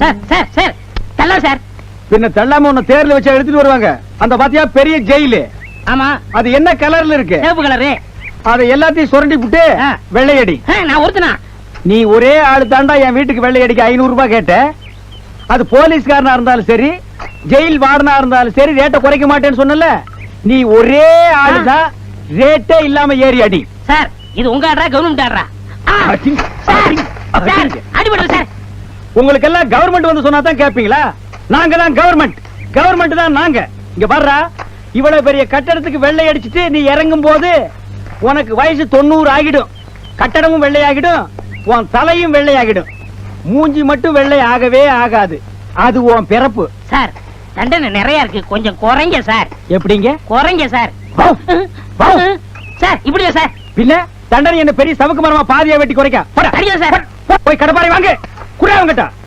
Sir sir sir. தள்ளலாம் sir. பின்ன தள்ளாம உன்னை தேர்ல வச்சு எடுத்துட்டு வருவாங்க. அந்த பாத்தியா பெரிய ஜெயிலு. ஆமா. அது என்ன கலர்ல இருக்கு? சிவப்பு கலரு. அதை எல்லாத்தையும் சுரண்டி விட்டு. வெள்ளையடி. நான் ஒருத்தனா? நீ ஒரே ஆளு தாண்டா என் வீட்டுக்கு வெள்ளையடிக்கு ஐநூறு ரூபாய் கேட்ட. அது போலீஸ்காரனா இருந்தாலும் சரி ஜெயில் வார்டனா இருந்தாலும் சரி ரேட்டை குறைக்க மாட்டேன்னு சொன்னல. நீ ஒரே ஆளு தான் ரேட்டே இல்லாம ஏறி அடி. சார் இது உங்க ஆடுறா கவர்மெண்ட் ஆடுறா ஆ, அடி, சார். உங்களுக்கு எல்லாம் கவர்மெண்ட் வந்து சொன்னா தான் கேப்பீங்களா நாங்க தான் கவர்மெண்ட் கவர்மெண்ட் தான் நாங்க. இங்க பாருடா இவ்வளவு பெரிய கட்டடத்துக்கு வெள்ளை அடிச்சிட்டு நீ இறங்கும் போது உனக்கு வயசு தொண்ணூறு ஆகிடும். கட்டடமும் வெள்ளை ஆகிடும் உன் தலையும் வெள்ளை ஆகிடும் மூஞ்சி மட்டும் வெள்ளை ஆகவே ஆகாது. அது உன் பிறப்பு. சார் தண்டனை நிறைய இருக்கு. கொஞ்சம் குறைங்க சார். எப்படிங்க? குறைங்க சார். சார் இப்படியா சார்? பின்ன தண்டனை என்ன பெரிய சவுக்கு மரமா பாதியா வெட்டி குறைக்க? போய் கடப்பாரை வாங்க. குடா